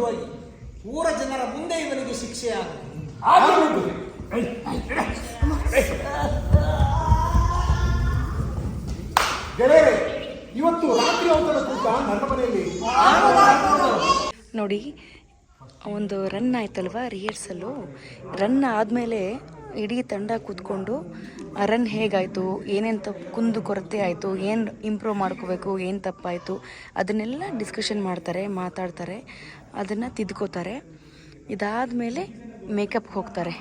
ವಿರುದ್ಧವಾಗಿ ಊರ ಜನರ ಮುಂದೆ ಇವನಿಗೆ ಶಿಕ್ಷೆ ಗೆಳೆಯರೆ ಇವತ್ತು ರಾತ್ರಿ ಔತಣ ಕೂಟ ನನ್ನ ಮನೆಯಲ್ಲಿ. ನೋಡಿ ಒಂದು ರನ್ ಆಯ್ತಲ್ವಾ ರಿಹರ್ಸಲ್ಲು ರನ್ ಆದಮೇಲೆ ಇಡೀ ತಂಡ ಕೂತ್ಕೊಂಡು ಆ ರನ್ ಹೇಗಾಯಿತು ಏನೇನು ತಪ್ಪು ಕುಂದು ಕೊರತೆ ಆಯಿತು ಏನು ಇಂಪ್ರೂವ್ ಮಾಡ್ಕೋಬೇಕು ಏನು ತಪ್ಪಾಯಿತು ಅದನ್ನೆಲ್ಲ ಡಿಸ್ಕಷನ್ ಮಾಡ್ತಾರೆ ಮಾತಾಡ್ತಾರೆ. ಅದನ್ನು ತಿದ್ಕೋತಾರೆ. ಇದಾದಮೇಲೆ ಮೇಕಪ್ಗೆ ಹೋಗ್ತಾರೆ.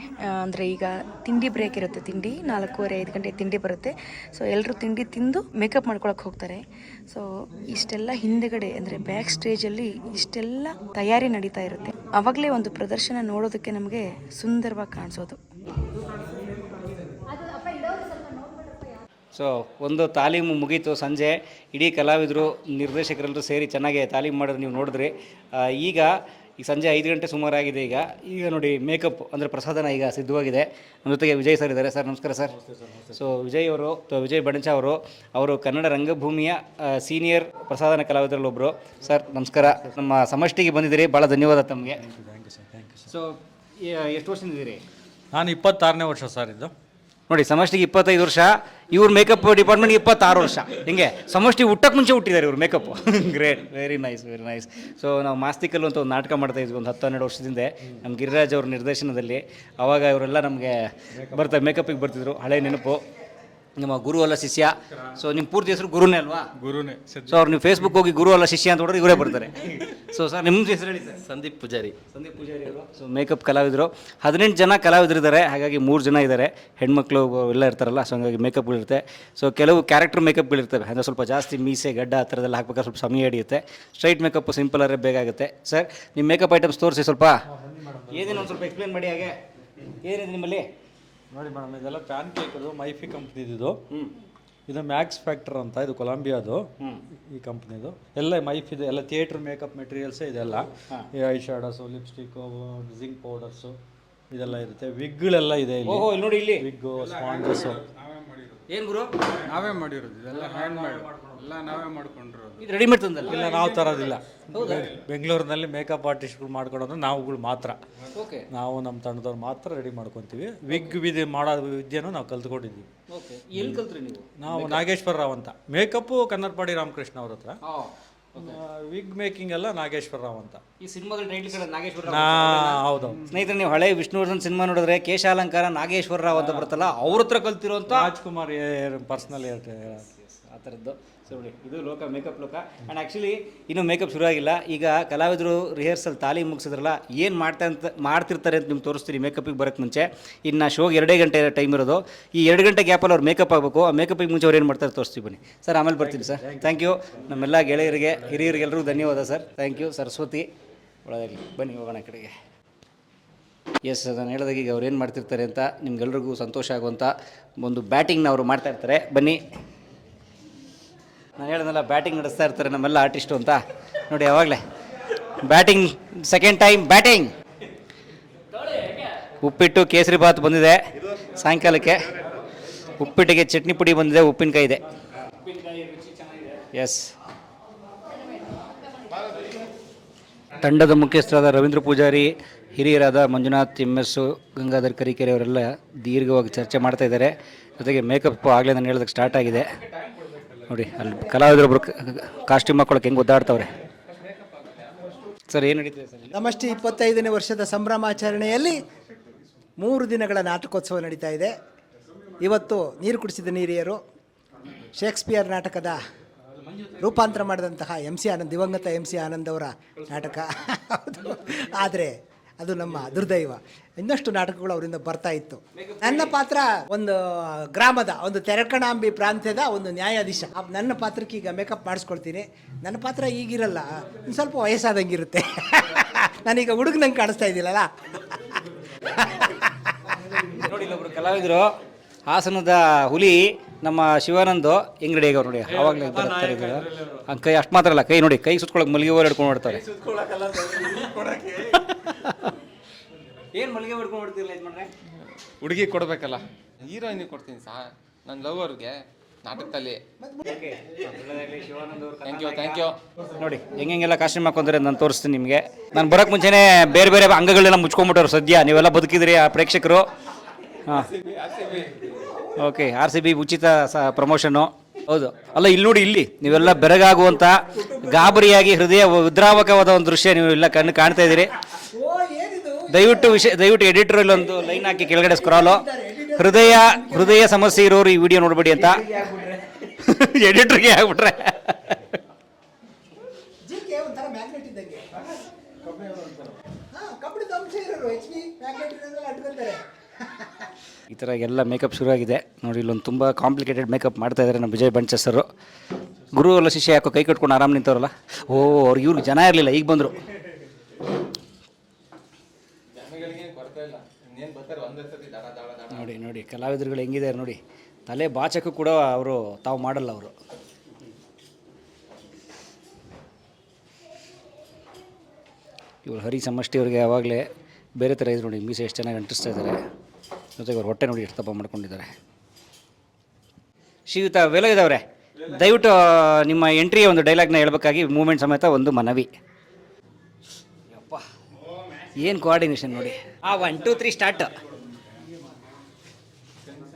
ಅಂದರೆ ಈಗ ತಿಂಡಿ ಬ್ರೇಕ್ ಇರುತ್ತೆ, ತಿಂಡಿ ನಾಲ್ಕೂವರೆ, ಐದು ಗಂಟೆ ತಿಂಡಿ ಬರುತ್ತೆ. ಸೊ ಎಲ್ಲರೂ ತಿಂಡಿ ತಿಂದು ಮೇಕಪ್ ಮಾಡ್ಕೊಳಕ್ಕೆ ಹೋಗ್ತಾರೆ. ಸೊ ಇಷ್ಟೆಲ್ಲ ಹಿಂದೆಗಡೆ, ಅಂದರೆ ಬ್ಯಾಕ್ ಸ್ಟೇಜಲ್ಲಿ ಇಷ್ಟೆಲ್ಲ ತಯಾರಿ ನಡೀತಾ ಇರುತ್ತೆ. ಆವಾಗಲೇ ಒಂದು ಪ್ರದರ್ಶನ ನೋಡೋದಕ್ಕೆ ನಮಗೆ ಸುಂದರವಾಗಿ ಕಾಣಿಸೋದು. ಸೊ ಒಂದು ತಾಲೀಮು ಮುಗೀತು ಸಂಜೆ ಇಡೀ ಕಲಾವಿದರು ನಿರ್ದೇಶಕರೆಲ್ಲರೂ ಸೇರಿ ಚೆನ್ನಾಗಿ ತಾಲೀಮು ಮಾಡೋದು ನೀವು ನೋಡಿದ್ರಿ. ಈಗ ಈ ಸಂಜೆ ಐದು ಗಂಟೆ ಸುಮಾರಾಗಿದೆ ಈಗ. ಈಗ ನೋಡಿ ಮೇಕಪ್ ಅಂದರೆ ಪ್ರಸಾದನ ಈಗ ಸಿದ್ಧವಾಗಿದೆ. ನಮ್ಮ ಜೊತೆಗೆ ವಿಜಯ್ ಸರ್ ಇದ್ದಾರೆ. ಸರ್ ನಮಸ್ಕಾರ ಸರ್. ಸೊ ವಿಜಯ್ ಅವರು ವಿಜಯ್ ಬಣಚ ಅವರು ಅವರು ಕನ್ನಡ ರಂಗಭೂಮಿಯ ಸೀನಿಯರ್ ಪ್ರಸಾದನ ಕಲಾವಿದರಲ್ಲಿ ಒಬ್ಬರು ಸರ್ ನಮಸ್ಕಾರ. ನಮ್ಮ ಸಮಷ್ಟಿಗೆ ಬಂದಿದ್ದೀರಿ. ಭಾಳ ಧನ್ಯವಾದ ತಮಗೆ. ಸೊ ಎಷ್ಟು ವರ್ಷದಿಂದ ಇದ್ದೀರಿ? ನಾನು ಇಪ್ಪತ್ತಾರನೇ ವರ್ಷ ಸರ್ ಇದು ನೋಡಿ ಸಮಷ್ಟಿಗೆ ಇಪ್ಪತ್ತೈದು ವರ್ಷ ಇವ್ರ ಮೇಕಪ್ ಡಿಪಾರ್ಟ್ಮೆಂಟ್ಗೆ ಇಪ್ಪತ್ತಾರು ವರ್ಷ. ಹಿಂಗೆ ಸಮಷ್ಟಿ ಹುಟ್ಟಕ್ಕೆ ಮುಂಚೆ ಹುಟ್ಟಿದ್ದಾರೆ ಇವ್ರು makeup great very nice very nice so ನಾವು ಮಾಸ್ತಿಕಲ್ಲು ಅಂತ ಒಂದು ನಾಟಕ ಮಾಡ್ತಾ ಇದ್ವಿ ಒಂದು ಹತ್ತು ಹನ್ನೆರಡು ವರ್ಷದಿಂದ. ನಮ್ಮ ಗಿರಿರಾಜ್ ಅವ್ರ ನಿರ್ದೇಶನದಲ್ಲಿ ಅವಾಗ ಇವರೆಲ್ಲ ನಮಗೆ ಬರ್ತಾರೆ ಮೇಕಪ್ಪಿಗೆ ಬರ್ತಿದ್ರು ಹಳೆ ನೆನಪು. ನಮ್ಮ ಗುರು ಅಲ್ಲ ಶಿಷ್ಯ. ಸೊ ನಿಮ್ಮ ಪೂರ್ತಿ ಹೆಸರು ಗುರುನೇ ಅಲ್ವಾ? ಗುರುನೇ ಸೊ ಅವ್ರು ನೀವು ಫೇಸ್ಬುಕ್ ಹೋಗಿ ಗುರು ಅಲ್ಲ ಶಿಷ್ಯ ಅಂತ ನೋಡಿದ್ರೆ ಇವರೇ ಬರ್ತಾರೆ. ಸೊ ಸರ್ ನಿಮ್ಮ ಹೆಸರು ಹೇಳಿ ಸರ್ ಸಂದೀಪ್ ಪೂಜಾರಿ. ಸಂದೀಪ್ ಪೂಜಾರಿ ಅಲ್ವಾ? ಸೊ ಮೇಕಪ್ ಕಲಾವಿದರು. ಹದಿನೆಂಟು ಜನ ಕಲಾವಿದರಿದ್ದಾರೆ ಹಾಗಾಗಿ ಮೂರು ಜನ ಇದ್ದಾರೆ. ಹೆಣ್ಮಕ್ಳು ಎಲ್ಲ ಇರ್ತಾರಲ್ಲ ಸೊ ಹಂಗಾಗಿ ಮೇಕಪ್ಗಳಿರುತ್ತೆ ಸೊ ಕೆಲವು ಕ್ಯಾರೆಕ್ಟರ್ ಮೇಕಪ್ಗಳಿರ್ತವೆ ಅಂದರೆ ಸ್ವಲ್ಪ ಜಾಸ್ತಿ ಮೀಸೆ ಗಡ್ಡ ಆ ಥರದೆಲ್ಲ ಹಾಕ್ಬೇಕಾದ್ರೆ ಸ್ವಲ್ಪ ಸಮಯ ಹಿಡಿಯುತ್ತೆ. ಸ್ಟ್ರೈಟ್ ಮೇಕಪ್ ಸಿಂಪಲ್ ಆದರೆ ಬೇಗ ಆಗುತ್ತೆ. ಸರ್ ನಿಮ್ಮ ಮೇಕಪ್ ಐಟಮ್ಸ್ ತೋರಿಸಿ ಸ್ವಲ್ಪ. ಏನೇನು ಒಂದು ಸ್ವಲ್ಪ ಎಕ್ಸ್ಪ್ಲೇನ್ ಮಾಡಿ ಹಾಗೆ. ಏನಿದೆ ನಿಮ್ಮಲ್ಲಿ? ನೋಡಿ ಮೇಡಮ್ ಇದೆಲ್ಲ ಪ್ಯಾನ್ ಕೇಕ್ ಅದು ಮೈಫಿ ಕಂಪ್ನಿದು ಇದು ಮ್ಯಾಕ್ಸ್ ಫ್ಯಾಕ್ಟರ್ ಅಂತ ಇದು ಕೊಲಂಬಿಯಾದು ಈ ಕಂಪ್ನಿದು ಎಲ್ಲ ಮೈಫಿದು ಎಲ್ಲ ಥಿಯೇಟರ್ ಮೇಕಪ್ ಮೆಟೀರಿಯಲ್ಸ್ ಇದೆಲ್ಲ. ಈ eye shadows lipstick zinc powders ಇದೆಲ್ಲ ಇರುತ್ತೆ. ವಿಗ್ಗಳೆಲ್ಲ ಇದೆ ಇಲ್ಲಿ. ಓಹೋ ಇಲ್ಲಿ ನೋಡಿ ಇಲ್ಲಿ. ವಿಗ್ಗು ಸ್ಪಾಂಜಸ್ಸು ಏನು ಗುರು? ನಾವೇ ಮಾಡಿರೋದು ಇದೆಲ್ಲ ಹ್ಯಾಂಡ್ ಮೇಡ್ ಎಲ್ಲ ನಾವೇ ಮಾಡ್ಕೊಂಡಿರೋದು. ಇದು ರೆಡಿಮೇಡ್ ತಂದಲ್ಲ ಇಲ್ಲ ನಾವು ತರೋದಿಲ್ಲ. ಬೆಂಗಳೂರಿನಲ್ಲಿ ಮೇಕಪ್ ಆರ್ಟಿಸ್ಟ್ಗಳು ಮಾಡ್ಕೊಡೋದು ನಾವುಗಳು ಮಾತ್ರ. ಓಕೆ ನಾವು ನಮ್ಮ ತಂಡದವ್ರು ಮಾತ್ರ ರೆಡಿ ಮಾಡ್ಕೊತೀವಿ. ವಿಗ್ ವಿಧಿ ಮಾಡೋ ವಿದ್ಯೆನೂ ನಾವು ಕಲ್ತ್ಕೊಂಡಿದ್ದೀವಿ. ಓಕೆ ಎಲ್ಲಿ ಕಲ್ತ್ರಿ ನೀವು? ನಾವು ನಾಗೇಶ್ವರ ರಾವ್ ಅಂತ. ಮೇಕಪ್ಪು ಕನ್ನಡಪಾಡಿ ರಾಮಕೃಷ್ಣ ಅವ್ರ ಹತ್ರ. ವಿಗ್ ಮೇಕಿಂಗ್ ಎಲ್ಲ ನಾಗೇಶ್ವರ ರಾವ್ ಅಂತ. ಈ ಸಿನಿಮಾದಲ್ಲಿ ಟೈಟಲ್ ಕಡೆ ನಾಗೇಶ್ವರ ನಾ ಹೌದು ಸ್ನೇಹಿತರೆ ನೀವು ಹಳೆ ವಿಷ್ಣುವರ್ಧನ್ ಸಿನಿಮಾ ನೋಡಿದ್ರೆ ಕೇಶಾಲಂಕಾರ ನಾಗೇಶ್ವರ ರಾವ್ ಅಂತ ಬರುತ್ತಲ್ಲ ಅವ್ರ ಹತ್ರ ಕಲ್ತಿರೋಂಥ ರಾಜ್ಕುಮಾರ್ ಪರ್ಸ್ನಲ್ ಆ ಥರದ್ದು ಸೊ ನೋಡಿ ಇದು ಲೋಕ ಮೇಕಪ್ ಲೋಕ. ಆ್ಯಂಡ್ ಆ್ಯಕ್ಚುಲಿ ಇನ್ನೂ ಮೇಕಪ್ ಶುರುವಾಗಿಲ್ಲ. ಈಗ ಕಲಾವಿದರು ರಿಹರ್ಸಲ್ ತಾಲೀಮು ಮುಗಿಸಿದ್ರಲ್ಲ ಏನು ಮಾಡ್ತಾ ಅಂತ ಮಾಡ್ತಿರ್ತಾರೆ ಅಂತ ನಿಮ್ಗೆ ತೋರಿಸ್ತೀರಿ ಮೇಕಪ್ಪಿಗೆ ಬರೋಕ್ಕೆ ಮುಂಚೆ. ಇನ್ನು ಶೋಗೆ ಎರಡೇ ಗಂಟೆ ಟೈಮ್ ಇರೋದು. ಈ ಎರಡು ಗಂಟೆ ಗ್ಯಾಪಲ್ಲಿ ಅವ್ರು ಮೇಕಪ್ ಆಗಬೇಕು. ಆ ಮೇಕಪ್ಪಿಗೆ ಮುಂಚೆ ಅವ್ರು ಏನು ಮಾಡ್ತಾರೆ ತೋರಿಸ್ತೀವಿ ಬನ್ನಿ. ಸರ್ ಆಮೇಲೆ ಬರ್ತೀನಿ ಸರ್ ಥ್ಯಾಂಕ್ ಯು ನಮ್ಮೆಲ್ಲ ಗೆಳೆಯರಿಗೆ ಹಿರಿಯರಿಗೆಲ್ಲರಿಗೂ ಧನ್ಯವಾದ ಸರ್ ಥ್ಯಾಂಕ್ ಯು ಸರಸ್ವತಿ ಒಳಗಾಗಲಿ. ಬನ್ನಿ ಹೋಗೋಣ ಕಡೆಗೆ. ಎಸ್ ನಾನು ಹೇಳಿದಾಗ ಈಗ ಅವ್ರು ಏನು ಮಾಡ್ತಿರ್ತಾರೆ ಅಂತ ನಿಮ್ಗೆಲ್ರಿಗೂ ಸಂತೋಷ ಆಗುವಂಥ ಒಂದು ಬ್ಯಾಟಿಂಗ್ನ ಅವರು ಮಾಡ್ತಾಯಿರ್ತಾರೆ ಬನ್ನಿ. ನಾನು ಹೇಳಿದ್ನಲ್ಲ ಬ್ಯಾಟಿಂಗ್ ನಡೆಸ್ತಾ ಇರ್ತಾರೆ ನಮ್ಮೆಲ್ಲ ಆರ್ಟಿಸ್ಟು ಅಂತ. ನೋಡಿ ಯಾವಾಗಲೇ. ಬ್ಯಾಟಿಂಗ್ ಸೆಕೆಂಡ್ ಟೈಮ್ ಬ್ಯಾಟಿಂಗ್ ಉಪ್ಪಿಟ್ಟು ಕೇಸರಿ ಬಾತ್ ಬಂದಿದೆ ಸಾಯಂಕಾಲಕ್ಕೆ. ಉಪ್ಪಿಟ್ಟಿಗೆ ಚಟ್ನಿ ಪುಡಿ ಬಂದಿದೆ, ಉಪ್ಪಿನಕಾಯಿ ಇದೆ. ಎಸ್ ತಂಡದ ಮುಖ್ಯಸ್ಥರಾದ ರವೀಂದ್ರ ಪೂಜಾರಿ, ಹಿರಿಯರಾದ ಮಂಜುನಾಥ್ ಎಂ ಎಸ್ ಗಂಗಾಧರ್ ಕರಿಕೆರೆ ಅವರೆಲ್ಲ ದೀರ್ಘವಾಗಿ ಚರ್ಚೆ ಮಾಡ್ತಾ ಇದ್ದಾರೆ. ಜೊತೆಗೆ ಮೇಕಪ್ ಆಗಲೇ ನಾನು ಹೇಳೋದಕ್ಕೆ ಸ್ಟಾರ್ಟ್ ಆಗಿದೆ. ನೋಡಿ, ಅಲ್ಲಿ ಕಲಾವಿದರೊಬ್ಬರು ಕಾಸ್ಟ್ಯೂಮ್ ಹಾಕೊಳಕ್ಕೆ ಹೆಂಗೆ ಒದ್ದಾಡ್ತವ್ರೆ? ಸರ್, ಏನು ನಡೀತಿದೆ ಸರ್ ನಮಸ್ತೆ. ಇಪ್ಪತ್ತೈದನೇ ವರ್ಷದ ಸಂಭ್ರಮಾಚರಣೆಯಲ್ಲಿ ಮೂರು ದಿನಗಳ ನಾಟಕೋತ್ಸವ ನಡೀತಾ ಇದೆ. ಇವತ್ತು ನೀರು ಕುಡಿಸಿದ ನೀರಿಯರು ಶೇಕ್ಸ್ಪಿಯರ್ ನಾಟಕದ ರೂಪಾಂತರ ಮಾಡಿದಂತಹ ಎಂ ಸಿ ಆನಂದ್, ದಿವಂಗತ ಎಂ ಸಿ ಆನಂದ್ ಅವರ ನಾಟಕ. ಆದರೆ ಅದು ನಮ್ಮ ದುರ್ದೈವ. ಇನ್ನಷ್ಟು ನಾಟಕಗಳು ಅವರಿಂದ ಬರ್ತಾ ಇತ್ತು. ನನ್ನ ಪಾತ್ರ ಒಂದು ಗ್ರಾಮದ ಒಂದು ತೆರಕಣಾಂಬಿ ಪ್ರಾಂತ್ಯದ ಒಂದು ನ್ಯಾಯಾಧೀಶ. ನನ್ನ ಪಾತ್ರಕ್ಕೆ ಈಗ ಮೇಕಪ್ ಮಾಡಿಸ್ಕೊಳ್ತೀನಿ. ನನ್ನ ಪಾತ್ರ ಈಗಿರಲ್ಲ ಒಂದು ಸ್ವಲ್ಪ ವಯಸ್ಸಾದಂಗಿರುತ್ತೆ. ನಾನೀಗ ಹುಡುಗನಂಗೆ ಕಾಣಿಸ್ತಾ ಇದ್ದಿಲ್ಲಲ್ಲ ನೋಡಿ ಇಲ್ಲೊಬ್ರು ಕಲಾವಿದರು ಹಾಸನದ ಹುಲಿ ನಮ್ಮ ಶಿವಾನಂದ್ ಹೆಂಗ್ ಅವ್ರು ಆಗ್ಯಾವ ನೋಡಿ ಅವಾಗಲೇ ಬರ್ತಾರೆ ಕೈ ಅಷ್ಟು ಮಾತ್ರ ಅಲ್ಲ ಕೈ ನೋಡಿ ಕೈ ಸುತ್ಕೊಳಕ್ಕೆ ಮಲ್ಲಿಗೆ ಹೂವು ಹಿಡ್ಕೊಂಡು ಹೊಡ್ತಾರೆ ಏನು ಮಲ್ಲಿಗೆ ಹೊಡ್ಕೊಂಡು ಹೊಡ್ತಿರಲ್ಲ ಇದು ಮಾಡ್ರೆ ಹುಡುಗಿ ಕೊಡ್ಬೇಕಲ್ಲ. ಹೀರೋಯಿನಿಗೆ ಕೊಡ್ತೀನಿ ಸಾ ನನ್ನ ಲವರ್ಗೆ ನಾಟಕದಲ್ಲಿ. ಥ್ಯಾಂಕ್ ಯು ಥ್ಯಾಂಕ್ ಯು ನೋಡಿ ಹೆಂಗೆಲ್ಲ ಕಾಸ್ಟ್ಯೂಮ್ ಹಾಕೊಂಡ್ರೆ ನಾನು ತೋರಿಸ್ತೀನಿ ನಿಮಗೆ. ನಾನು ಬರೋಕ್ಕೆ ಮುಂಚೆನೇ ಬೇರೆ ಬೇರೆ ಅಂಗಗಳೆಲ್ಲ ಮುಚ್ಕೊಂಡ್ಬಿಟ್ಟವ್ರು ಸದ್ಯ. ನೀವೆಲ್ಲ ಬದುಕಿದ್ರಿ ಆ ಪ್ರೇಕ್ಷಕರು. ಹಾಂ. ಓಕೆ ಆರ್ ಸಿ ಬಿ ಉಚಿತ ಸ ಪ್ರಮೋಷನ್ನು ಹೌದು. ಅಲ್ಲ ಇಲ್ಲಿ ನೋಡಿ ಇಲ್ಲಿ. ನೀವೆಲ್ಲ ಬೆರಗಾಗುವಂಥ ಗಾಬರಿಯಾಗಿ ಹೃದಯ ಉದ್ರಾವಕವಾದ ಒಂದು ದೃಶ್ಯ ನೀವು ಎಲ್ಲ ಕಣ್ಣು ಕಾಣ್ತಾ ಇದ್ದೀರಿ. ದಯವಿಟ್ಟು ವಿಷಯ ದಯವಿಟ್ಟು ಎಡಿಟರ್ ಅಲ್ಲಿ ಒಂದು ಲೈನ್ ಹಾಕಿ ಕೆಳಗಡೆ ಸ್ಕ್ರಾಲು ಹೃದಯ ಹೃದಯ ಸಮಸ್ಯೆ ಇರೋರು ಈ ವಿಡಿಯೋ ನೋಡ್ಬೇಡಿ ಅಂತ. ಎಡಿಟರ್ಗೆ ಆಗ್ಬಿಟ್ರೆ. ಈ ಥರ ಎಲ್ಲ ಮೇಕಪ್ ಶುರುವಾಗಿದೆ ನೋಡಿ ಇಲ್ಲೊಂದು ತುಂಬ ಕಾಂಪ್ಲಿಕೇಟೆಡ್ ಮೇಕಪ್ ಮಾಡ್ತಾ ಇದ್ದಾರೆ ನಮ್ಮ ವಿಜಯ್ ಬಂಚ ಸರ್. ಗುರು ಅಲ್ಲ ಶಿಷ್ಯ ಯಾಕೋ ಕೈ ಕಟ್ಕೊಂಡು ಆರಾಮ್ ನಿಂತವ್ರಲ್ಲ? ಓ ಅವ್ರು ಇವ್ರಿಗೆ ಜನ ಇರಲಿಲ್ಲ ಈಗ ಬಂದರು. ನೋಡಿ ನೋಡಿ. ಕಲಾವಿದರುಗಳು ಹೆಂಗಿದ್ದಾರೆ ನೋಡಿ. ತಲೆ ಬಾಚಕ್ಕೂ ಕೂಡ ಅವರು ತಾವು ಮಾಡಲ್ಲ ಅವರು. ಇವರು ಹರಿ ಸಮಷ್ಟಿ ಅವ್ರಿಗೆ ಬೇರೆ ಥರ ಇದ್ರು ನೋಡಿ, ಮೀಸೆ ಎಷ್ಟು ಚೆನ್ನಾಗಿ ಅಂಟಿಸ್ತಾ ಇದ್ದಾರೆ. ಜೊತೆಗೆ ಅವ್ರು ಹೊಟ್ಟೆ ನೋಡಿ ಎಷ್ಟು ತಪ್ಪ ಮಾಡ್ಕೊಂಡಿದ್ದಾರೆ. ಶ್ರೀಯುತ, ವೇಲ ಇದ್ದವ್ರೆ ದಯವಿಟ್ಟು ನಿಮ್ಮ ಎಂಟ್ರಿಯ ಒಂದು ಡೈಲಾಗ್ನ ಹೇಳ್ಬೇಕಾಗಿ ಮೂಮೆಂಟ್ ಸಮೇತ ಒಂದು ಮನವಿ. ಏನು ಕೋಆರ್ಡಿನೇಷನ್ ನೋಡಿ? ಆ ಒನ್ ಟೂ ತ್ರೀ ಸ್ಟಾರ್ಟ್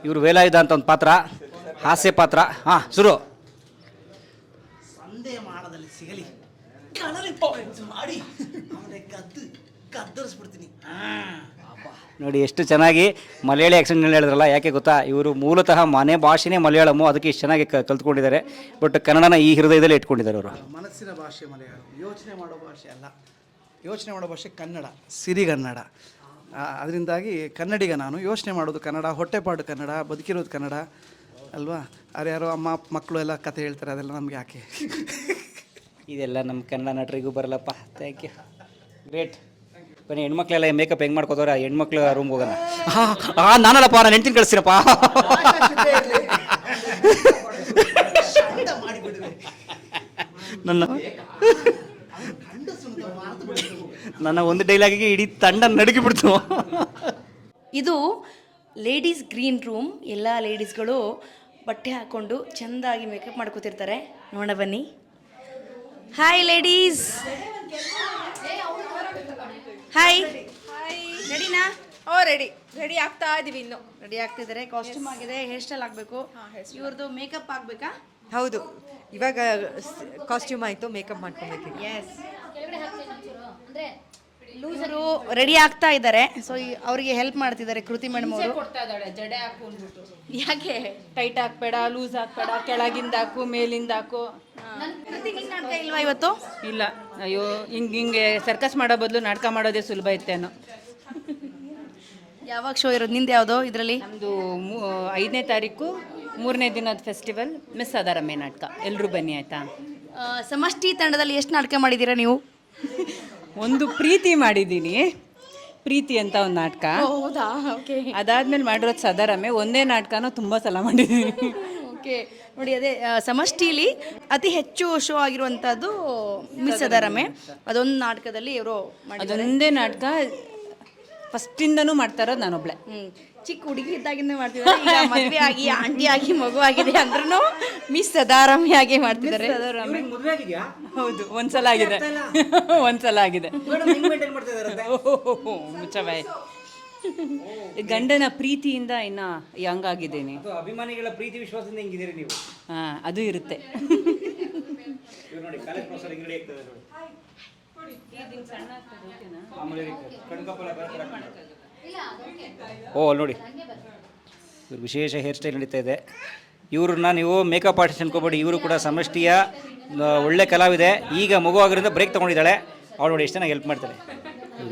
ಇವರು ವೇಲಾಯುಧ ಅಂತ ಒಂದು ಪಾತ್ರ ಹಾಸ್ಯ ಪಾತ್ರ. ಹಾಂ ಶುರು. ಸಂದೇ ಮಾಡದಲ್ಲಿ ಸಿಗಲಿ. ಮಾಡಿ. ಕದ್ದು ನೋಡಿ ಎಷ್ಟು ಚೆನ್ನಾಗಿ ಮಲಯಾಳಿ ಆ್ಯಕ್ಷನ್ ಹೇಳಿದ್ರಲ್ಲ ಯಾಕೆ ಗೊತ್ತಾ? ಇವರು ಮೂಲತಃ ಮನೆ ಭಾಷೆನೇ ಮಲಯಾಳಮು ಅದಕ್ಕೆ ಇಷ್ಟು ಚೆನ್ನಾಗಿ ಕಲ್ತ್ಕೊಂಡಿದ್ದಾರೆ. ಬಟ್ ಕನ್ನಡನ ಈ ಹೃದಯದಲ್ಲಿ ಇಟ್ಕೊಂಡಿದ್ದಾರೆ ಅವರು. ಮನಸ್ಸಿನ ಭಾಷೆ ಮಲಯಾಳಂ. ಯೋಚನೆ ಮಾಡೋ ಭಾಷೆ ಅಲ್ಲ. ಯೋಚನೆ ಮಾಡೋ ಭಾಷೆ ಕನ್ನಡ ಸಿರಿಗನ್ನಡ. ಅದರಿಂದಾಗಿ ಕನ್ನಡಿಗ ನಾನು. ಯೋಚನೆ ಮಾಡೋದು ಕನ್ನಡ ಹೊಟ್ಟೆಪಾಡು ಕನ್ನಡ ಬದುಕಿರೋದು ಕನ್ನಡ ಅಲ್ವಾ? ಯಾರ್ಯಾರೋ ಅಮ್ಮ ಮಕ್ಕಳು ಎಲ್ಲ ಕತೆ ಹೇಳ್ತಾರೆ ಅದೆಲ್ಲ ನಮ್ಗೆ ಯಾಕೆ? ಇದೆಲ್ಲ ನಮ್ಮ ಕನ್ನಡ ನಟರಿಗೂ ಬರಲ್ಲಪ್ಪ. ಥ್ಯಾಂಕ್ ಯು ಗ್ರೇಟ್ ಬನ್ನಿ ಹೆಣ್ಮಕ್ಳೆಲ್ಲ ಮೇಕಪ್ ಹೆಂಗೆ ಮಾಡ್ಕೋತಾರೆ ಆ ಹೆಣ್ಮಕ್ಳು ರೂಮ್ಗೆ ಹೋಗೋಣ. ಹಾಂ ಹಾಂ ನಾನಲ್ಲಪ್ಪ ನಾನು ಹೆಂಡ್ತೀನಿ ಕಳಿಸ್ತೀನಪ್ಪ. ನನ್ನ ನನ್ನ ಒಂದು ಡೈಲಾಗಿಗೆ ಇಡೀ ತಂಡ ನಡುಗಿಬಿಡ್ತು. ಇದು ಲೇಡೀಸ್ ಗ್ರೀನ್ ರೂಮ್ ಎಲ್ಲ ಲೇಡೀಸ್ಗಳು ಬಟ್ಟೆ ಹಾಕ್ಕೊಂಡು ಚೆಂದಾಗಿ ಮೇಕಪ್ ಮಾಡ್ಕೋತಿರ್ತಾರೆ. ನೋಡ ಬನ್ನಿ. ಹಾಯ್ ಲೇಡೀಸ್ ಹಾಯ್ ರೆಡಿನಾ ಓ ರೆಡಿ ರೆಡಿ ಆಗ್ತಾ ಇದೀವಿ ಇನ್ನು. ರೆಡಿ ಆಗ್ತಿದ್ದಾರೆ ಕಾಸ್ಟ್ಯೂಮ್ ಆಗಿದೆ ಹೇರ್ ಸ್ಟೈಲ್ ಆಗಬೇಕು. ಇವ್ರದ್ದು ಮೇಕಪ್ ಆಗಬೇಕಾ? ಹೌದು. ಇವಾಗ ಕಾಸ್ಟ್ಯೂಮ್ ಆಯಿತು ಮೇಕಪ್ ಮಾಡ್ಕೊಬೇಕು ಎಸ್ ಲೂಸರು ರೆಡಿ ಆಗ್ತಾ ಇದ್ದಾರೆ ಸೊ ಅವರಿಗೆ ಹೆಲ್ಪ್ ಮಾಡ್ತಿದ್ದಾರೆ ಕೃತಿ ಮೇಡಮ್ ಅವರು. ಯಾಕೆ? ಟೈಟ್ ಹಾಕ್ಬೇಡ ಲೂಸ್ ಹಾಕ್ಬೇಡ ಕೆಳಗಿಂದ ಹಾಕು ಮೇಲಿಂದ ಹಾಕು. ಇಲ್ವಾ ಇವತ್ತು? ಇಲ್ಲ. ಅಯ್ಯೋ ಹಿಂಗೆ ಹಿಂಗೆ ಸರ್ಕಸ್ ಮಾಡೋ ಬದಲು ನಾಟಕ ಮಾಡೋದೇ ಸುಲಭ ಇತ್ತೇನೋ. ಯಾವಾಗ ಶೋ ಇರೋದು? ನಿಂದು ಯಾವುದೋ ಇದರಲ್ಲಿ? ನಮ್ದು ಐದನೇ ತಾರೀಕು ಮೂರನೇ ದಿನದ ಫೆಸ್ಟಿವಲ್ ಮಿಸ್ ಅದಾರಮ್ಮೆ ನಾಟಕ. ಎಲ್ಲರೂ ಬನ್ನಿ ಆಯಿತಾ? ಸಮಷ್ಟಿ ತಂಡದಲ್ಲಿ ಎಷ್ಟು ನಾಟಕ ಮಾಡಿದ್ದೀರಾ ನೀವು? ಒಂದು ಪ್ರೀತಿ ಮಾಡಿದ್ದೀನಿ. ಪ್ರೀತಿ ಅಂತ ಒಂದು ನಾಟಕ. ಹೌದಾ? ಓಕೆ. ಅದಾದ್ಮೇಲೆ ಮಾಡಿರೋದು ಸದಾರಾಮೆ. ಒಂದೇ ನಾಟಕನೂ ತುಂಬ ಸಲ ಮಾಡಿದ್ದೀನಿ. ಓಕೆ. ನೋಡಿ ಅದೇ ಆ, ಸಮಷ್ಟಿಲಿ ಅತಿ ಹೆಚ್ಚು ಶೋ ಆಗಿರುವಂಥದ್ದು ಮಿಸ್ ಸದಾರಾಮೆ. ಅದೊಂದು ನಾಟಕದಲ್ಲಿ ಇವರು ಅದೊಂದೇ ನಾಟಕ. ಫಸ್ಟಿಂದನೂ ಮಾಡ್ತಾ ಇರೋದು ನಾನೊಬ್ಳೆ. ಹ್ಮ್. ಚಿಕ್ಕ ಹುಡುಗಿ ಇದ್ದಾಗಿಂದ ಮಾಡ್ತಿದ್ದಾರೆ ಈಗ ಮದುವೆ ಆಗಿ ಆಂಟಿ ಆಗಿ ಮಗು ಆಗಿದೆ ಅಂದ್ರೂ ಮಿಸ್ ಸದಾರಾಮಿ ಆಗಿ ಮಾಡ್ತಿದ್ದಾರೆ ಹೌದು ಒಂದ್ಸಲ ಆಗಿದೆ. ಒಂದ್ಸಲ ಆಗಿದೆ. ಮುಚ್ಚಬಾಯ್. ಗಂಡನ ಪ್ರೀತಿಯಿಂದ ಇನ್ನ ಯಂಗ್ ಆಗಿದ್ದೀನಿ. ಅಭಿಮಾನಿಗಳ ಪ್ರೀತಿ ವಿಶ್ವಾಸದಿಂದ ಹೆಂಗಿದ್ದೀರಿ ನೀವು? ಹಾ ಅದು ಇರುತ್ತೆ. ನೋಡಿ ಓ ಅಲ್ಲಿ ನೋಡಿ. ಇವ್ರ ವಿಶೇಷ ಹೇರ್ ಸ್ಟೈಲ್ ನಡೀತಾ ಇದೆ. ಇವ್ರನ್ನ ನೀವು ಮೇಕಪ್ ಆರ್ಟಿಸ್ಟ್ ಅನ್ಕೋಬೇಡಿ. ಇವರು ಕೂಡ ಸಮಷ್ಟಿಯ ಒಳ್ಳೆ ಕಲಾವಿದೆ. ಈಗ ಮಗು ಆಗಿರೋದ್ರಿಂದ ಬ್ರೇಕ್ ತೊಗೊಂಡಿದ್ದಾಳೆ. ಅವಳು ನೋಡಿ ಎಷ್ಟು ಚೆನ್ನಾಗಿ ಹೆಲ್ಪ್ ಮಾಡ್ತಾಳೆ.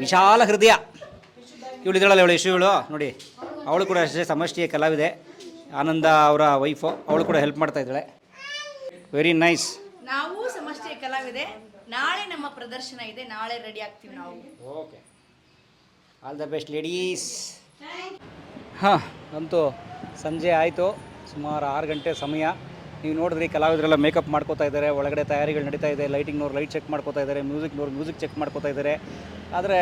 ವಿಶಾಲ ಹೃದಯ. ಇವಳು ಇದ್ದಾಳಲ್ಲ ಇವಳು ಯಶು ನೋಡಿ ಅವಳು ಕೂಡ ಅಷ್ಟೇ ಸಮಷ್ಟಿಯ ಕಲಾವಿದೆ. ಆನಂದ ಅವರ ವೈಫು ಅವಳು ಕೂಡ ಹೆಲ್ಪ್ ಮಾಡ್ತಾ ಇದ್ದಾಳೆ. ವೆರಿ ನೈಸ್ ನಾವು ಸಮಷ್ಟಿಯ ಕಲಾವಿದೆ. ನಾಳೆ ನಮ್ಮ ಪ್ರದರ್ಶನ ಇದೆ. ನಾಳೆ ರೆಡಿ ಆಗ್ತೀವಿ ನಾವು. Okay all the best ladies ಹಾಂ ಅಂತೂ ಸಂಜೆ ಆಯಿತು. ಸುಮಾರು ಆರು ಗಂಟೆ ಸಮಯ. ನೀವು ನೋಡಿದ್ರಿ, ಕಲಾವಿದರೆಲ್ಲ ಮೇಕಪ್ ಮಾಡ್ಕೋತಾ ಇದ್ದಾರೆ. ಒಳಗಡೆ ತಯಾರಿಗಳು ನಡೀತಾ ಇದೆ. ಲೈಟಿಂಗ್ನವ್ರು ಲೈಟ್ ಚೆಕ್ ಮಾಡ್ಕೋತಾ ಇದ್ದಾರೆ. ಮ್ಯೂಸಿಕ್ನವ್ರು ಮ್ಯೂಸಿಕ್ ಚೆಕ್ ಮಾಡ್ಕೋತಾ ಇದ್ದಾರೆ. ಆದರೆ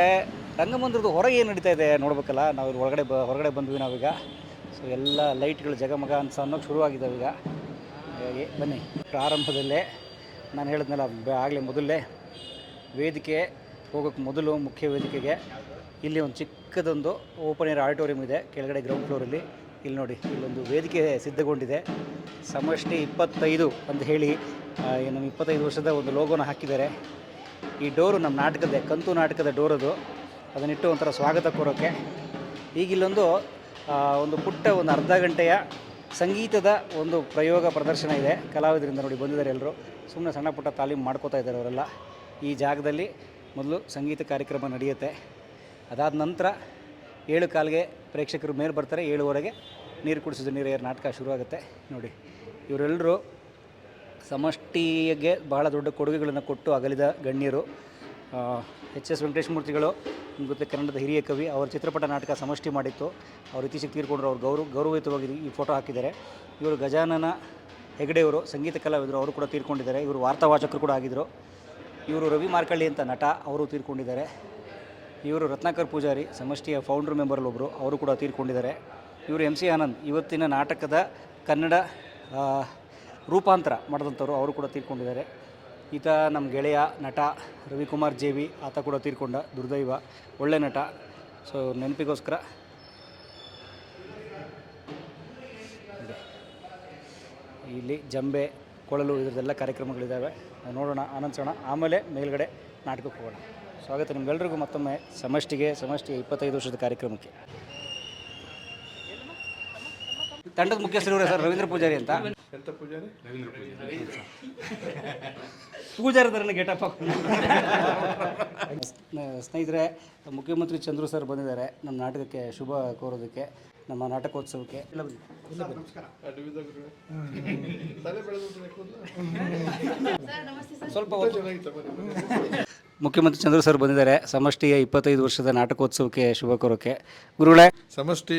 ರಂಗಮಂದಿರದ ಹೊರಗೆ ಏನು ನಡೀತಾ ಇದೆ ನೋಡ್ಬೇಕಲ್ಲ? ನಾವು ಒಳಗಡೆ ಬ, ಹೊರಗಡೆ ಬಂದ್ವಿ ನಾವೀಗ. ಸೊ ಎಲ್ಲ ಲೈಟ್ಗಳು ಜಗಮಗ ಅಂತ ಅನ್ನೋಕ್ಕೆ ಶುರುವಾಗಿದ್ದಾವೆ ಈಗ. ಹಾಗಾಗಿ ಬನ್ನಿ. ಪ್ರಾರಂಭದಲ್ಲೇ ನಾನು ಹೇಳಿದ್ನಲ್ಲ ಆಗಲೇ ಮೊದಲೇ ವೇದಿಕೆ ಹೋಗೋಕ್ಕೆ ಮೊದಲು ಮುಖ್ಯ ವೇದಿಕೆಗೆ. ಇಲ್ಲಿ ಒಂದು ಚಿಕ್ಕದೊಂದು ಓಪನ್ ಏರ್ ಆಡಿಟೋರಿಯಂ ಇದೆ ಕೆಳಗಡೆ ಗ್ರೌಂಡ್ ಫ್ಲೋರಲ್ಲಿ ಇಲ್ಲಿ ನೋಡಿ ಇಲ್ಲೊಂದು ವೇದಿಕೆ ಸಿದ್ಧಗೊಂಡಿದೆ. ಸಮಷ್ಟಿ ಇಪ್ಪತ್ತೈದು ಅಂತ ಹೇಳಿ ನಮ್ಮ ಇಪ್ಪತ್ತೈದು ವರ್ಷದ ಒಂದು ಲೋಗೋನ ಹಾಕಿದ್ದಾರೆ. ಈ ಡೋರು ನಮ್ಮ ನಾಟಕದ ಕಂತು ನಾಟಕದ ಡೋರ್ ಅದು. ಅದನ್ನಿಟ್ಟು ಒಂಥರ ಸ್ವಾಗತ ಕೋರೋಕ್ಕೆ ಈಗ ಇಲ್ಲೊಂದು ಆ, ಒಂದು ಪುಟ್ಟ ಒಂದು ಅರ್ಧ ಗಂಟೆಯ ಸಂಗೀತದ ಒಂದು ಪ್ರಯೋಗ ಪ್ರದರ್ಶನ ಇದೆ. ಕಲಾವಿದರಿಂದ ನೋಡಿ ಬಂದಿದ್ದಾರೆ ಎಲ್ಲರೂ ಸುಮ್ಮನೆ ಸಣ್ಣ ಪುಟ್ಟ ತಾಲೀಮು ಮಾಡ್ಕೋತಾ ಇದ್ದಾರೆ ಅವರೆಲ್ಲ. ಈ ಜಾಗದಲ್ಲಿ ಮೊದಲು ಸಂಗೀತ ಕಾರ್ಯಕ್ರಮ ನಡೆಯುತ್ತೆ. ಅದಾದ ನಂತರ ಏಳು ಕಾಲಿಗೆ ಪ್ರೇಕ್ಷಕರು ಮೇಲೆ ಬರ್ತಾರೆ, ಏಳುವರೆಗೆ ನೀರು ಕುಡಿಸಿದ, ನೀರು ನಾಟಕ ಶುರುವಾಗುತ್ತೆ. ನೋಡಿ, ಇವರೆಲ್ಲರೂ ಸಮಷ್ಟಿಗೆ ಬಹಳ ದೊಡ್ಡ ಕೊಡುಗೆಗಳನ್ನು ಕೊಟ್ಟು ಅಗಲಿದ ಗಣ್ಯರು. ಎಚ್ ಎಸ್ ವೆಂಕಟೇಶ ಮೂರ್ತಿಗಳು ಗೊತ್ತೇ ಕನ್ನಡದ ಹಿರಿಯ ಕವಿ, ಅವರ ಚಿತ್ರಪಟ ನಾಟಕ ಸಮಷ್ಟಿ ಮಾಡಿತ್ತು. ಅವರು ಇತ್ತೀಚೆಗೆ ತೀರ್ಕೊಂಡ್ರು, ಅವ್ರು ಗೌರವ, ಗೌರವಯುತವಾಗಿ ಈ ಫೋಟೋ ಹಾಕಿದ್ದಾರೆ. ಇವರು ಗಜಾನನ ಹೆಗಡೆಯವರು, ಸಂಗೀತ ಕಲಾವಿದರು, ಅವರು ಕೂಡ ತೀರ್ಕೊಂಡಿದ್ದಾರೆ. ಇವರು ವಾರ್ತಾವಾಚಕರು ಕೂಡ ಆಗಿದ್ದರು. ಇವರು ರವಿ ಮಾರ್ಕಳ್ಳಿ ಅಂತ ನಟ, ಅವರು ತೀರ್ಕೊಂಡಿದ್ದಾರೆ. ಇವರು ರತ್ನಾಕರ್ ಪೂಜಾರಿ, ಸಮಷ್ಟಿಯ ಫೌಂಡರ್ ಮೆಂಬರಲ್ಲಿ ಒಬ್ಬರು ಅವರು ಕೂಡ ತೀರ್ಕೊಂಡಿದ್ದಾರೆ. ಇವರು ಎಂ ಸಿ ಆನಂದ್, ಇವತ್ತಿನ ನಾಟಕದ ಕನ್ನಡ ರೂಪಾಂತರ ಮಾಡಿದಂಥವ್ರು ಅವರು ಕೂಡ ತೀರ್ಕೊಂಡಿದ್ದಾರೆ. ಈತ ನಮ್ಮ ಗೆಳೆಯ ನಟ ರವಿಕುಮಾರ್ ಜೆ ವಿ ಆತ ಕೂಡ ತೀರ್ಕೊಂಡ ದುರ್ದೈವ, ಒಳ್ಳೆ ನಟ. ಸೊ ನೆನಪಿಗೋಸ್ಕರ. ಇಲ್ಲಿ ಜಂಬೆ, ಕೊಳಲು ಇದರದೆಲ್ಲ ಕಾರ್ಯಕ್ರಮಗಳಿದ್ದಾವೆ. ನೋಡೋಣ. ಆನಂದಿಸೋಣ. ಆಮೇಲೆ ಮೇಲ್ಗಡೆ ನಾಟಕಕ್ಕೆ ಹೋಗೋಣ. ಸ್ವಾಗತ ನಿಮ್ಗೆಲ್ರಿಗೂ. ಮತ್ತೊಮ್ಮೆ ಸಮಷ್ಟಿಗೆ ಸಮಷ್ಟಿಯ ಇಪ್ಪತ್ತೈದು ವರ್ಷದ ಕಾರ್ಯಕ್ರಮಕ್ಕೆ. ತಂಡದ ಮುಖ್ಯಸ್ಥರು ಇವರೇ ಸರ್ ರವೀಂದ್ರ ಪೂಜಾರಿ ಅಂತ. ಎಂತ ಪೂಜಾರಿ? ರವೀಂದ್ರ ಪೂಜಾರಿ. ಗೆಟಪ್ ಸ್ನೇಹಿತರೆ ಮುಖ್ಯಮಂತ್ರಿ ಚಂದ್ರು ಸರ್ ಬಂದಿದ್ದಾರೆ. ನಮ್ಮ ನಾಟಕಕ್ಕೆ ಶುಭ ಕೋರೋದಕ್ಕೆ. ನಮ್ಮ ನಾಟಕೋತ್ಸವಕ್ಕೆ. ಬನ್ನಿ. ಸ್ವಲ್ಪ. ಮುಖ್ಯಮಂತ್ರಿ ಚಂದ್ರ ಸರ್ ಬಂದಿದ್ದಾರೆ. ಸಮಷ್ಟಿಯ ಇಪ್ಪತ್ತೈದು ವರ್ಷದ ನಾಟಕೋತ್ಸವಕ್ಕೆ ಶುಭ ಕೋರೋಕೆ ಗುರುಗಳೇ. ಸಮಷ್ಟಿ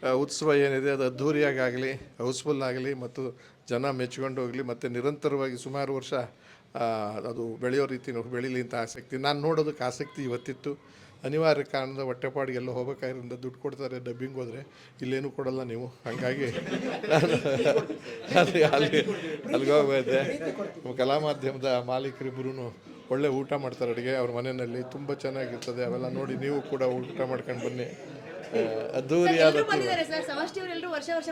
ಆ, ಉತ್ಸವ ಏನಿದೆ ಅದು ಅದ್ಧೂರಿಯಾಗಿ ಆಗಲಿ ಹೌಸ್ಫುಲ್ ಆಗಲಿ ಮತ್ತು ಜನ ಮೆಚ್ಕೊಂಡು ಹೋಗಲಿ ಮತ್ತು ನಿರಂತರವಾಗಿ ಸುಮಾರು ವರ್ಷ ಆ, ಅದು ಬೆಳೆಯೋ ರೀತಿ ಬೆಳೀಲಿ ಅಂತ ಆಸಕ್ತಿ. ನಾನು ನೋಡೋದಕ್ಕೆ ಆಸಕ್ತಿ ಇವತ್ತಿತ್ತು. ಅನಿವಾರ್ಯ ಕಾರಣದ ಹೊಟ್ಟೆಪಾಡಿಗೆಲ್ಲ ಹೋಗ್ಬೇಕಾಗಿರೋದ್ರಿಂದ ದುಡ್ಡು ಕೊಡ್ತಾರೆ ಡಬ್ಬಿಂಗ್ ಹೋದರೆ. ಇಲ್ಲೇನು ಕೊಡಲ್ಲ ನೀವು. ಹಾಗಾಗಿ ಅಲ್ಲಿ ಅಲ್ಲಿ ಅಲ್ಲಿಗೆ ಹೋಗ್ಬೋದೆ ನಮ್ಮ ಕಲಾ ಮಾಧ್ಯಮದ ಮಾಲೀಕರಿಬ್ಬರೂ ಒಳ್ಳೆ ಊಟ ಮಾಡ್ತಾರೆ ಅಡುಗೆ. ಅವ್ರ ಮನೆಯಲ್ಲಿ ತುಂಬ ಚೆನ್ನಾಗಿರ್ತದೆ. ಅವೆಲ್ಲ ನೋಡಿ ನೀವು ಕೂಡ ಊಟ ಮಾಡ್ಕೊಂಡು ಬನ್ನಿ. ಅದ್ದೂರಿಯಾದ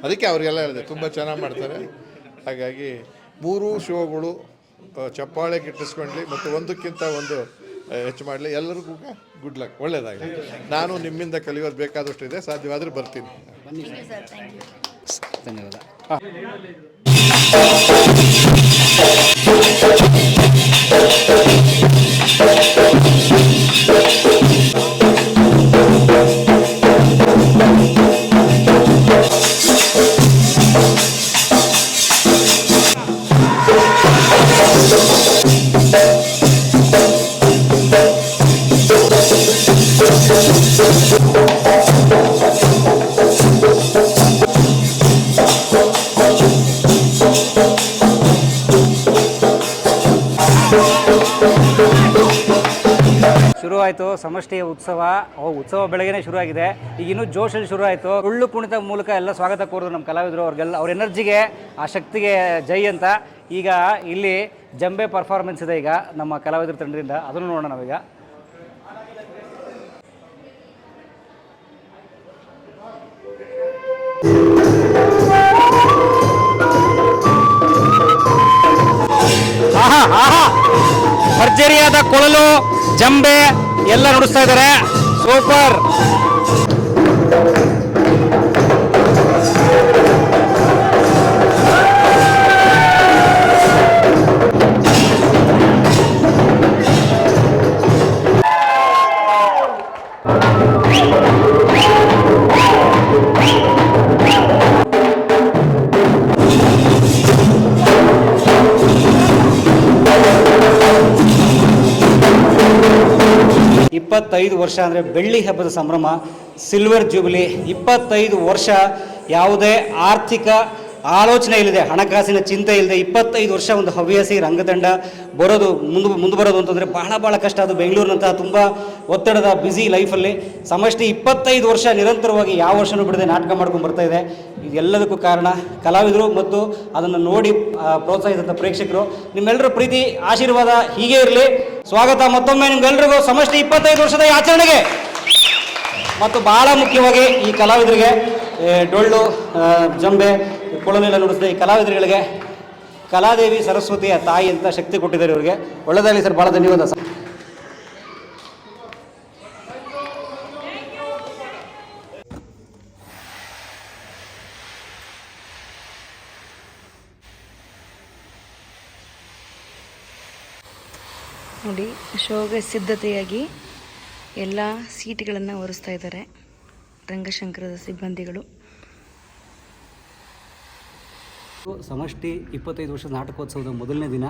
ಅದಕ್ಕೆ ಅವರಿಗೆಲ್ಲ ಹೇಳಿದೆ ತುಂಬ ಚೆನ್ನಾಗಿ ಮಾಡ್ತಾರೆ. ಹಾಗಾಗಿ ಮೂರು ಶೋಗಳು ಚಪ್ಪಾಳೆ ಗಿಟ್ಟಿಸ್ಕೊಂಡ್ಲಿ ಮತ್ತು ಒಂದಕ್ಕಿಂತ ಒಂದು ಹೆಚ್ಚು ಮಾಡಲಿ. ಎಲ್ಲರಿಗೂ ಗುಡ್ ಲಕ್ ಒಳ್ಳೆಯದಾಗಲಿ ನಾನು ನಿಮ್ಮಿಂದ ಕಲಿಯೋದು ಬೇಕಾದಷ್ಟು ಇದೆ. ಸಾಧ್ಯವಾದರೆ ಬರ್ತೀನಿ. ಧನ್ಯವಾದ. ಹಾಂ ಶುರುವಾಯಿತು ಸಮಷ್ಟಿಯ ಉತ್ಸವ. ಉತ್ಸವ ಬೆಳಗ್ಗೆನೇ ಶುರುವಾಗಿದೆ. ಈಗ ಇನ್ನೂ ಜೋಶಲ್ಲಿ ಶುರು ಆಯಿತು ಉಳ್ಳು ಕುಣಿತ ಮೂಲಕ ಎಲ್ಲ ಸ್ವಾಗತ ಕೋರಿದ್ರು ನಮ್ಮ ಕಲಾವಿದರು. ಅವ್ರಿಗೆಲ್ಲ, ಅವ್ರ ಎನರ್ಜಿಗೆ, ಆ ಶಕ್ತಿಗೆ ಜೈ ಅಂತ. ಈಗ ಇಲ್ಲಿ ಜಂಬೆ ಪರ್ಫಾರ್ಮೆನ್ಸ್ ಇದೆ ಈಗ ನಮ್ಮ ಕಲಾವಿದರ ತಂಡದಿಂದ. ಅದನ್ನು ನೋಡೋಣ ನಾವೀಗ. ಆಹಾ ಆಹಾ. ಭರ್ಜರಿಯಾದ ಕೊಳಲು ಜಂಬೆ ಎಲ್ಲ ನುಡಿಸ್ತಾ ಇದ್ದಾರೆ. ಸೂಪರ್. ಇಪ್ಪತ್ತೈದು ವರ್ಷ ಅಂದರೆ ಬೆಳ್ಳಿ ಹಬ್ಬದ ಸಂಭ್ರಮ ಸಿಲ್ವರ್ ಜೂಬಿಲಿ ಇಪ್ಪತ್ತೈದು ವರ್ಷ ಯಾವುದೇ ಆರ್ಥಿಕ ಆಲೋಚನೆ ಇಲ್ಲದೆ, ಹಣಕಾಸಿನ ಚಿಂತೆ ಇಲ್ಲದೆ ಇಪ್ಪತ್ತೈದು ವರ್ಷ ಒಂದು ಹವ್ಯಾಸಿ ರಂಗತಂಡ ಬರೋದು, ಮುಂದೆ ಮುಂದೆ ಬರೋದು ಅಂತಂದರೆ ಬಹಳ ಭಾಳ ಕಷ್ಟ. ಅದು ಬೆಂಗಳೂರಿನಂತಹ ತುಂಬ ಒತ್ತಡದ ಬ್ಯುಸಿ ಲೈಫಲ್ಲಿ ಸಮಷ್ಟಿ ಇಪ್ಪತ್ತೈದು ವರ್ಷ ನಿರಂತರವಾಗಿ ಯಾವ ವರ್ಷನೂ ಬಿಡದೆ ನಾಟಕ ಮಾಡ್ಕೊಂಡು ಬರ್ತಾ ಇದೆ. ಇದೆಲ್ಲದಕ್ಕೂ ಕಾರಣ ಕಲಾವಿದರು ಮತ್ತು ಅದನ್ನು ನೋಡಿ ಪ್ರೋತ್ಸಾಹಿಸಿದಂಥ ಪ್ರೇಕ್ಷಕರು. ನಿಮ್ಮೆಲ್ಲರ ಪ್ರೀತಿ, ಆಶೀರ್ವಾದ ಹೀಗೆ ಇರಲಿ. ಸ್ವಾಗತ ಮತ್ತೊಮ್ಮೆ ನಿಮ್ಗೆಲ್ರಿಗೂ ಸಮಷ್ಟಿ ಇಪ್ಪತ್ತೈದು ವರ್ಷದ ಆಚರಣೆಗೆ. ಮತ್ತು ಬಹಳ ಮುಖ್ಯವಾಗಿ ಈ ಕಲಾವಿದರಿಗೆ ಡೊಳ್ಳು ಜಂಬೆ ಕೊಳಲೆಲ್ಲ ನುಡಿಸಿದ ಈ ಕಲಾವಿದರುಗಳಿಗೆ, ಕಲಾದೇವಿ, ಸರಸ್ವತಿಯ ತಾಯಿ ಅಂತ ಶಕ್ತಿ ಕೊಟ್ಟಿದ್ದಾರೆ ಇವರಿಗೆ. ಒಳ್ಳೆದಾಗಲಿ ಸರ್ ಭಾಳ ಧನ್ಯವಾದ ಸರ್. ನೋಡಿ ಶೋಗೆ ಸಿದ್ಧತೆಯಾಗಿ ಎಲ್ಲ ಸೀಟ್ಗಳನ್ನು ಒರೆಸ್ತಾ ಇದ್ದಾರೆ ರಂಗಶಂಕರದ ಸಿಬ್ಬಂದಿಗಳು. ಸಮಷ್ಟಿ ಇಪ್ಪತ್ತೈದು ವರ್ಷದ ನಾಟಕೋತ್ಸವದ ಮೊದಲನೇ ದಿನ,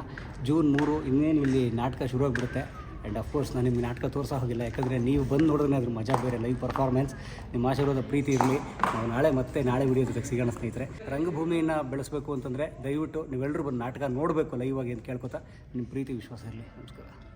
ಜೂನ್ ಮೂರು ಇನ್ನೇನು ಇಲ್ಲಿ ನಾಟಕ ಶುರುವಾಗಿಬಿಡುತ್ತೆ. ಆ್ಯಂಡ್ ಅಫ್ಕೋರ್ಸ್ ನಾನು ನಿಮಗೆ ನಾಟಕ ತೋರಿಸೋ ಹೋಗಿಲ್ಲ. ಯಾಕಂದರೆ ನೀವು ಬಂದು ನೋಡಿದ್ರೆ ಅದ್ರ ಮಜಾ ಬೇರೆ ಲೈವ್ ಪರ್ಫಾರ್ಮೆನ್ಸ್ ನಿಮ್ಮ ಆಶೀರ್ವಾದ, ಪ್ರೀತಿ ಇರಲಿ. ನಾವು ನಾಳೆ ಮತ್ತೆ ನಾಳೆ ವಿಡಿಯೋ ಜೊತೆಗೆ ಸಿಗೋಣ ಸ್ನೇಹಿತರೆ. ರಂಗಭೂಮಿಯನ್ನು ಬೆಳೆಸಬೇಕು ಅಂತಂದರೆ ದಯವಿಟ್ಟು ನೀವೆಲ್ಲರೂ ಬಂದು ನಾಟಕ ನೋಡಬೇಕು ಲೈವ್ ಆಗಿ ಅಂತ ಕೇಳ್ಕೊತಾ. ನಿಮ್ಮ ಪ್ರೀತಿ, ವಿಶ್ವಾಸ ಇರಲಿ. ನಮಸ್ಕಾರ.